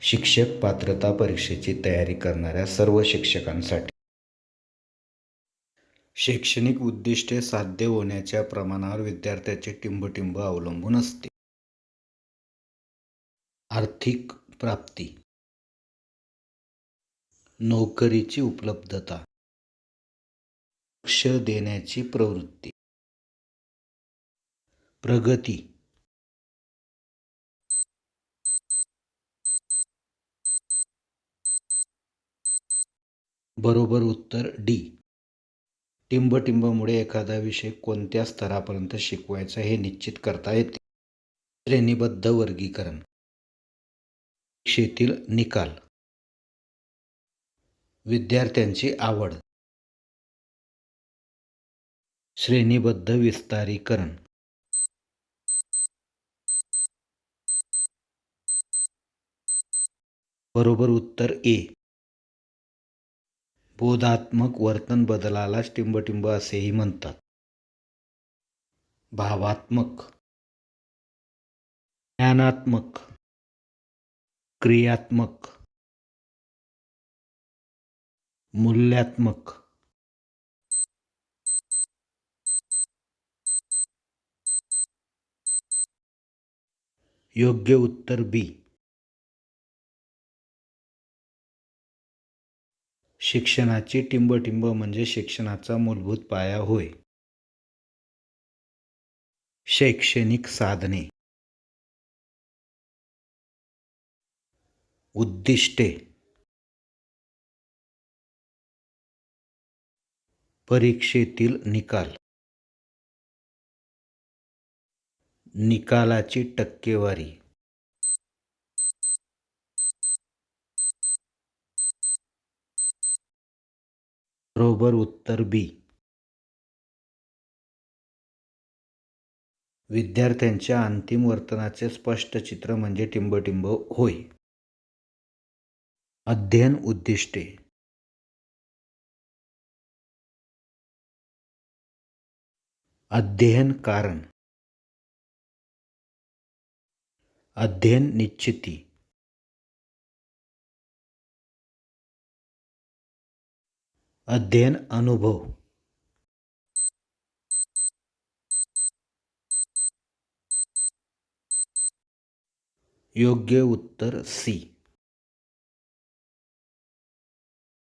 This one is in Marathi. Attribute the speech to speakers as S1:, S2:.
S1: शिक्षक पात्रता परीक्षेची तयारी करणाऱ्या सर्व शिक्षकांसाठी. शैक्षणिक उद्दिष्टे साध्य होण्याच्या प्रमाणावर विद्यार्थ्याचे टिंबटिंब अवलंबून असते. आर्थिक प्राप्ती. नोकरीची उपलब्धता. लक्ष देण्याची प्रवृत्ती. प्रगती. बरोबर उत्तर डी. टिंबटिंबमुळे एखादा विषय कोणत्या स्तरापर्यंत शिकवायचा हे निश्चित करता येते. श्रेणीबद्ध वर्गीकरण. परीक्षेतील निकाल. विद्यार्थ्यांची आवड. श्रेणीबद्ध विस्तारीकरण. बरोबर उत्तर ए. बोधात्मक वर्तन बदलालाच टिंबटिंब असेही म्हणतात. भावात्मक. ज्ञानात्मक. क्रियात्मक. मूल्यात्मक. योग्य उत्तर बी. शिक्षणाची टिंबटिंब म्हणजे शिक्षणाचा मूलभूत पाया होय. शैक्षणिक साधने. उद्दिष्टे. परीक्षेतील निकाल. निकालाची टक्केवारी. बरोबर उत्तर बी. विद्यार्थ्यांच्या अंतिम वर्तनाचे स्पष्ट चित्र म्हणजे टिंबटिंब होय. अध्ययन उद्दिष्टे. अध्ययन कारण. अध्ययन निश्चिती. अध्ययन अनुभव. योग्य उत्तर सी.